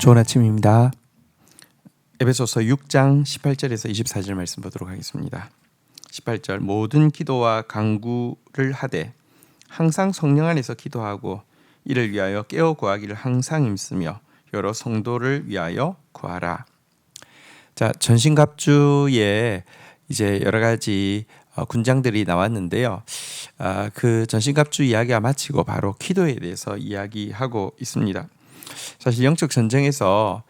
좋은 아침입니다. 에베소서 6장 18절에서 24절 말씀 보도록 하겠습니다. 18절 모든 기도와 간구를 하되 항상 성령 안에서 기도하고 이를 위하여 깨어 구하기를 항상 힘쓰며 여러 성도를 위하여 구하라. 자, 전신갑주에 이제 여러 가지 어, 군장들이 나왔는데요. 아, 그 전신갑주 이야기가 마치고 바로 기도에 대해서 이야기하고 있습니다. 사실 영적 전쟁에서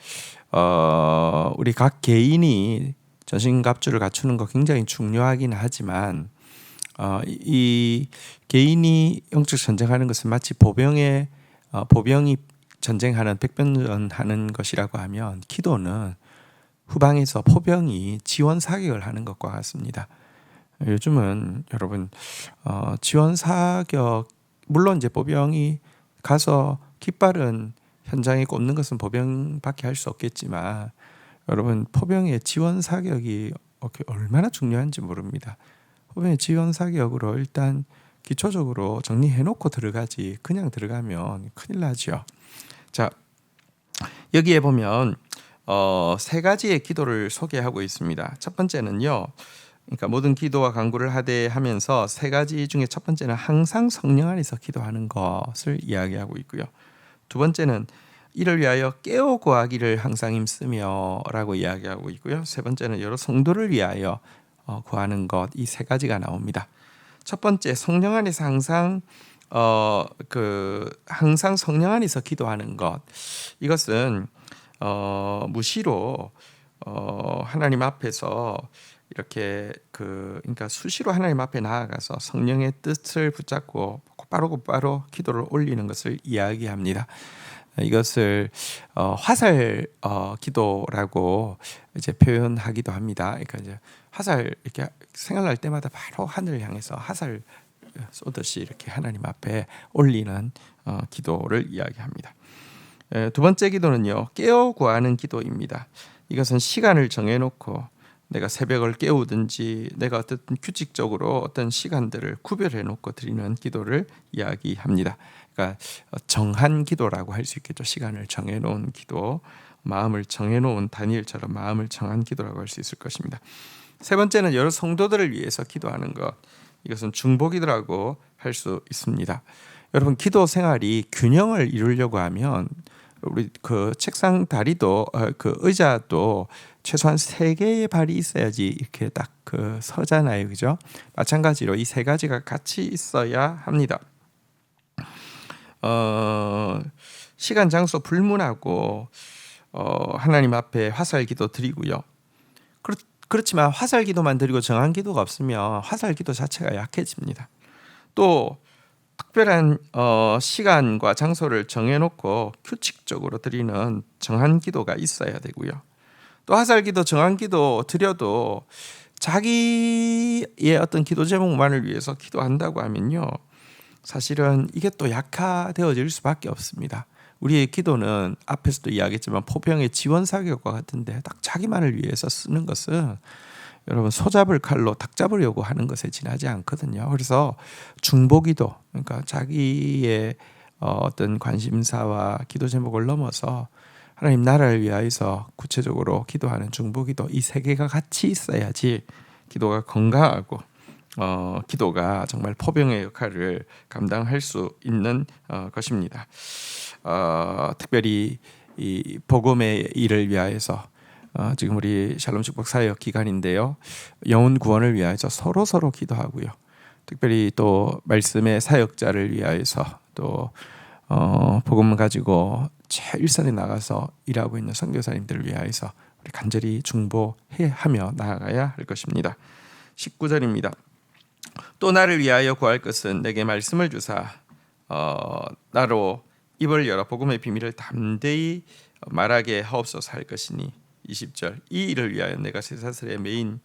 어, 우리 각 개인이 전신갑주를 갖추는 거 굉장히 중요하긴 하지만 어, 이, 이 개인이 영적 전쟁하는 것은 마치 보병의 어, 보병이 전쟁하는 백병전하는 것이라고 하면 기도는 후방에서 포병이 지원 사격을 하는 것과 같습니다. 요즘은 여러분 어, 지원 사격 물론 이제 보병이 가서 깃발은 현장에 꼽는 것은 보병밖에 할 수 없겠지만 여러분 포병의 지원 사격이 얼마나 중요한지 모릅니다. 포병의 지원 사격으로 일단 기초적으로 정리해 놓고 들어가지 그냥 들어가면 큰일 나죠. 자 여기에 보면 어, 세 가지의 기도를 소개하고 있습니다. 첫 번째는요. 그러니까 모든 기도와 간구를 하되 하면서 세 가지 중에 첫 번째는 항상 성령 안에서 기도하는 것을 이야기하고 있고요. 두 번째는 이를 위하여 깨어 구하기를 항상 힘쓰며라고 이야기하고 있고요. 세 번째는 여러 성도를 위하여 어, 구하는 것 이 세 가지가 나옵니다. 첫 번째 성령 안에서 항상 어 그 항상 성령 안에서 기도하는 것 이것은 어 무시로 어 하나님 앞에서 이렇게 그 그러니까 수시로 하나님 앞에 나아가서 성령의 뜻을 붙잡고 곧바로 곧바로 기도를 올리는 것을 이야기합니다. 이것을 어, 화살 어, 기도라고 이제 표현하기도 합니다. 그러니까 이제 화살 이렇게 생각날 때마다 바로 하늘을 향해서 화살 쏘듯이 이렇게 하나님 앞에 올리는 어, 기도를 이야기합니다. 에, 두 번째 기도는요 깨어 구하는 기도입니다. 이것은 시간을 정해놓고 내가 새벽을 깨우든지 내가 어떤 규칙적으로 어떤 시간들을 구별해 놓고 드리는 기도를 이야기합니다. 그러니까 정한 기도라고 할 수 있겠죠. 시간을 정해 놓은 기도, 마음을 정해 놓은 다니엘처럼 마음을 정한 기도라고 할 수 있을 것입니다. 세 번째는 여러 성도들을 위해서 기도하는 것. 이것은 중보기도라고 할 수 있습니다. 여러분 기도 생활이 균형을 이루려고 하면 우리 그 책상 다리도 어, 그 의자도 최소한 세 개의 발이 있어야지 이렇게 딱 그 서잖아요, 그죠? 마찬가지로 이 세 가지가 같이 있어야 합니다. 어, 시간, 장소 불문하고 어, 하나님 앞에 화살기도 드리고요. 그렇, 그렇지만 화살기도만 드리고 정한 기도가 없으면 화살기도 자체가 약해집니다. 또 특별한 어, 시간과 장소를 정해놓고 규칙적으로 드리는 정한 기도가 있어야 되고요. 또 화살기도 정한 기도 드려도 자기의 어떤 기도 제목만을 위해서 기도한다고 하면요. 사실은 이게 또 약화되어질 수밖에 없습니다. 우리의 기도는 앞에서도 이야기했지만 포병의 지원 사격과 같은데 딱 자기만을 위해서 쓰는 것은 여러분 소잡을 칼로 닭 잡으려고 하는 것에 지나지 않거든요. 그래서 중보기도 그러니까 자기의 어, 어떤 관심사와 기도 제목을 넘어서 하나님 나라를 위하여서 구체적으로 기도하는 중보기도 이 세 개가 같이 있어야지 기도가 건강하고 어, 기도가 정말 포병의 역할을 감당할 수 있는 어, 것입니다. 어, 특별히 이 복음의 일을 위하여서 어, 지금 우리 샬롬 축복 사역 기간인데요. 영혼 구원을 위하여서 서로 서로 기도하고요. 특별히 또 말씀의 사역자를 위하여서 또 어, 복음 가지고 최일선에 나가서 일하고 있는 선교사님들을 위하여서 우리 간절히 중보해 하며 나아가야 할 것입니다. 19절입니다. 또 나를 위하여 구할 것은 내게 말씀을 주사 어, 나로 입을 열어 복음의 비밀을 담대히 말하게 하옵소서 할 것이니 20절 이 일을 위하여 내가 쇠사슬의 메인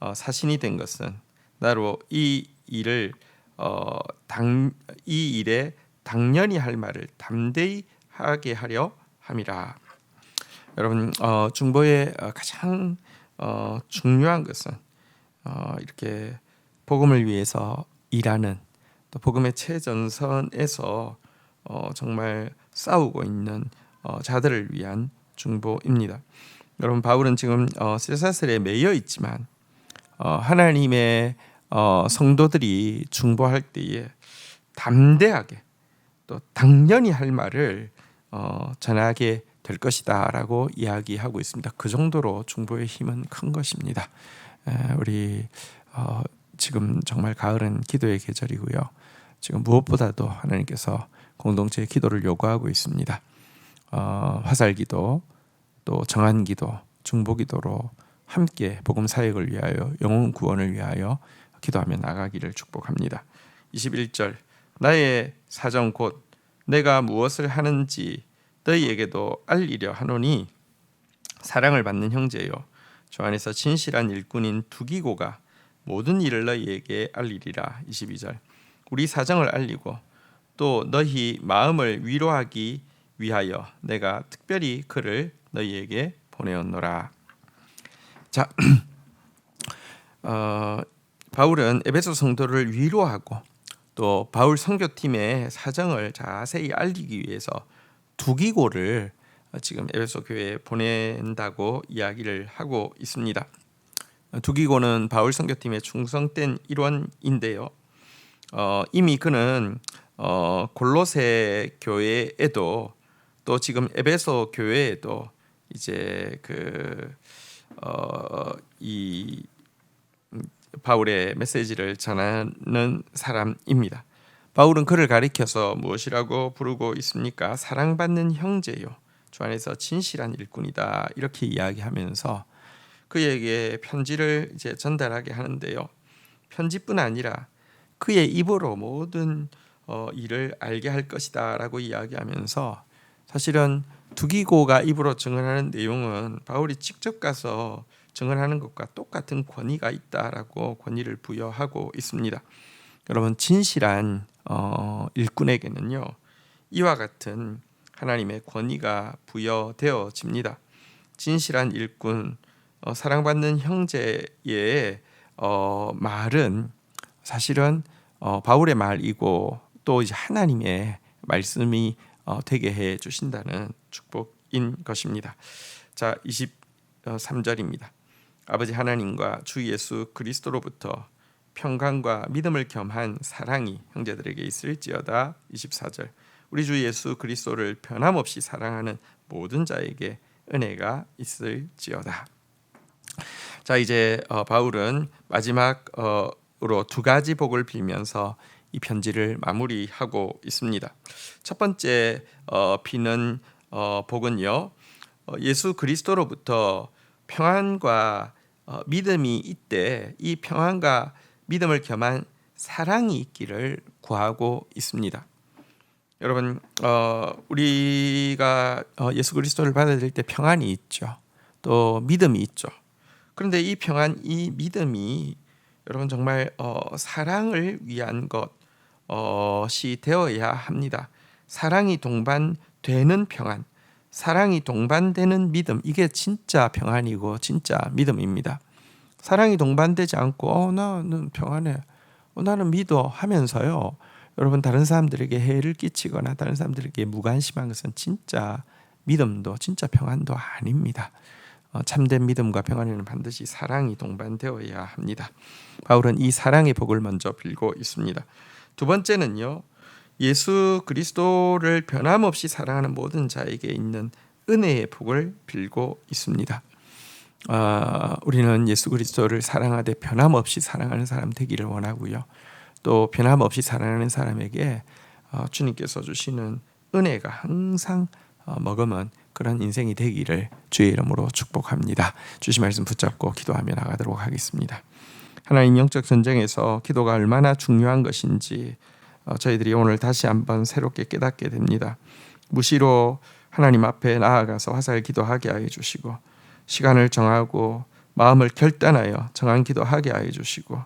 어, 사신이 된 것은 나로 이 일을 어, 당, 이 일에 당연히 할 말을 담대히 하게 하려 함이라. 여러분 어, 중보의 어, 가장 어, 중요한 것은 어, 이렇게 복음을 위해서 일하는 또 복음의 최전선에서 어, 정말 싸우고 있는 어, 자들을 위한 중보입니다. 여러분 바울은 지금 어, 쇠사슬에 매여 있지만 어, 하나님의 어, 성도들이 중보할 때에 담대하게 또 당연히 할 말을 어, 전하게 될 것이다라고 이야기하고 있습니다. 그 정도로 중보의 힘은 큰 것입니다. 에, 우리 어, 지금 정말 가을은 기도의 계절이고요. 지금 무엇보다도 하나님께서 공동체의 기도를 요구하고 있습니다. 어, 화살기도 또 정한 기도 중보 기도로 함께 복음 사역을 위하여 영혼 구원을 위하여 기도하며 나가기를 축복합니다. 21절 나의 사정 곧 내가 무엇을 하는지 너희에게도 알리려 하노니 사랑을 받는 형제요 주 안에서 진실한 일꾼인 두기고가 모든 일을 너희에게 알리리라 22절 우리 사정을 알리고 또 너희 마음을 위로하기 위하여 내가 특별히 그를 너희에게 보내었노라. 자, 어, 바울은 에베소 성도를 위로하고 또 바울 선교팀의 사정을 자세히 알리기 위해서 두기고를 지금 에베소 교회에 보낸다고 이야기를 하고 있습니다. 두기고는 바울 선교팀의 충성된 일원인데요. 어, 이미 그는 어, 골로새 교회에도 또 지금 에베소 교회에도 이제 그 어, 이 바울의 메시지를 전하는 사람입니다. 바울은 그를 가리켜서 무엇이라고 부르고 있습니까? 사랑받는 형제요. 주 안에서 진실한 일꾼이다. 이렇게 이야기하면서 그에게 편지를 이제 전달하게 하는데요. 편지뿐 아니라 그의 입으로 모든 어, 일을 알게 할 것이다라고 이야기하면서 사실은 두기고가 입으로 증언하는 내용은 바울이 직접 가서 증언하는 것과 똑같은 권위가 있다라고 권위를 부여하고 있습니다. 여러분 진실한 어, 일꾼에게는요 이와 같은 하나님의 권위가 부여되어집니다. 진실한 일꾼, 어, 사랑받는 형제의 어, 말은 사실은 어, 바울의 말이고 또 이제 하나님의 말씀이 어, 되게 해 주신다는 축복인 것입니다. 자, 23절입니다. 아버지 하나님과 주 예수 그리스도로부터 평강과 믿음을 겸한 사랑이 형제들에게 있을지어다. 24절. 우리 주 예수 그리스도를 변함없이 사랑하는 모든 자에게 은혜가 있을지어다. 자, 이제 어, 바울은 마지막으로 두 가지 복을 빌면서 이 편지를 마무리하고 있습니다. 첫 번째 어, 비는 어, 복은요. 어, 예수 그리스도로부터 평안과 어, 믿음이 있대 이 평안과 믿음을 겸한 사랑이 있기를 구하고 있습니다. 여러분 어, 우리가 어, 예수 그리스도를 받아들일 때 평안이 있죠. 또 믿음이 있죠. 그런데 이 평안, 이 믿음이 여러분 정말 어, 사랑을 위한 것이 되어야 합니다. 사랑이 동반 되는 평안, 사랑이 동반되는 믿음 이게 진짜 평안이고 진짜 믿음입니다. 사랑이 동반되지 않고 어 나는 평안해. 어, 나는 믿어 하면서요. 여러분 다른 사람들에게 해를 끼치거나 다른 사람들에게 무관심한 것은 진짜 믿음도 진짜 평안도 아닙니다. 어, 참된 믿음과 평안에는 반드시 사랑이 동반되어야 합니다. 바울은 이 사랑의 복을 먼저 빌고 있습니다. 두 번째는요. 예수 그리스도를 변함없이 사랑하는 모든 자에게 있는 은혜의 복을 빌고 있습니다. 아, 우리는 예수 그리스도를 사랑하되 변함없이 사랑하는 사람 되기를 원하고요. 또 변함없이 사랑하는 사람에게 어, 주님께서 주시는 은혜가 항상 어, 머금은 그런 인생이 되기를 주의 이름으로 축복합니다. 주신 말씀 붙잡고 기도하며 나가도록 하겠습니다. 하나님 영적 전쟁에서 기도가 얼마나 중요한 것인지 어, 저희들이 오늘 다시 한번 새롭게 깨닫게 됩니다. 무시로 하나님 앞에 나아가서 화살 기도하게 하여 주시고 시간을 정하고 마음을 결단하여 정한 기도하게 하여 주시고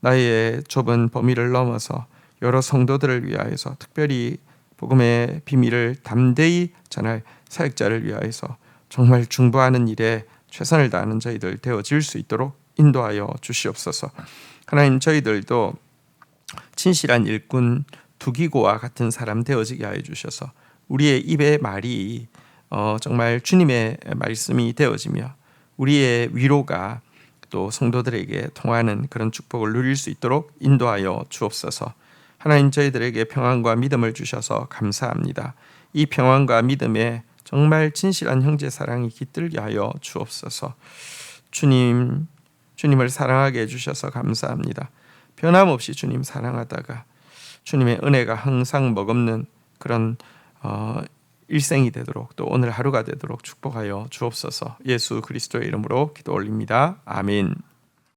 나의 좁은 범위를 넘어서 여러 성도들을 위하여서 특별히 복음의 비밀을 담대히 전할 사역자를 위하여서 정말 중보하는 일에 최선을 다하는 저희들 되어질 수 있도록 인도하여 주시옵소서. 하나님 저희들도 진실한 일꾼 두기고와 같은 사람 되어지게 하여 주셔서 우리의 입의 말이 어, 정말 주님의 말씀이 되어지며 우리의 위로가 또 성도들에게 통하는 그런 축복을 누릴 수 있도록 인도하여 주옵소서. 하나님 저희들에게 평안과 믿음을 주셔서 감사합니다. 이 평안과 믿음에 정말 진실한 형제 사랑이 깃들게 하여 주옵소서. 주님, 주님을 사랑하게 해 주셔서 감사합니다. 변함없이 주님 사랑하다가 주님의 은혜가 항상 머금는 그런 어, 일생이 되도록 또 오늘 하루가 되도록 축복하여 주옵소서. 예수 그리스도의 이름으로 기도 올립니다. 아멘.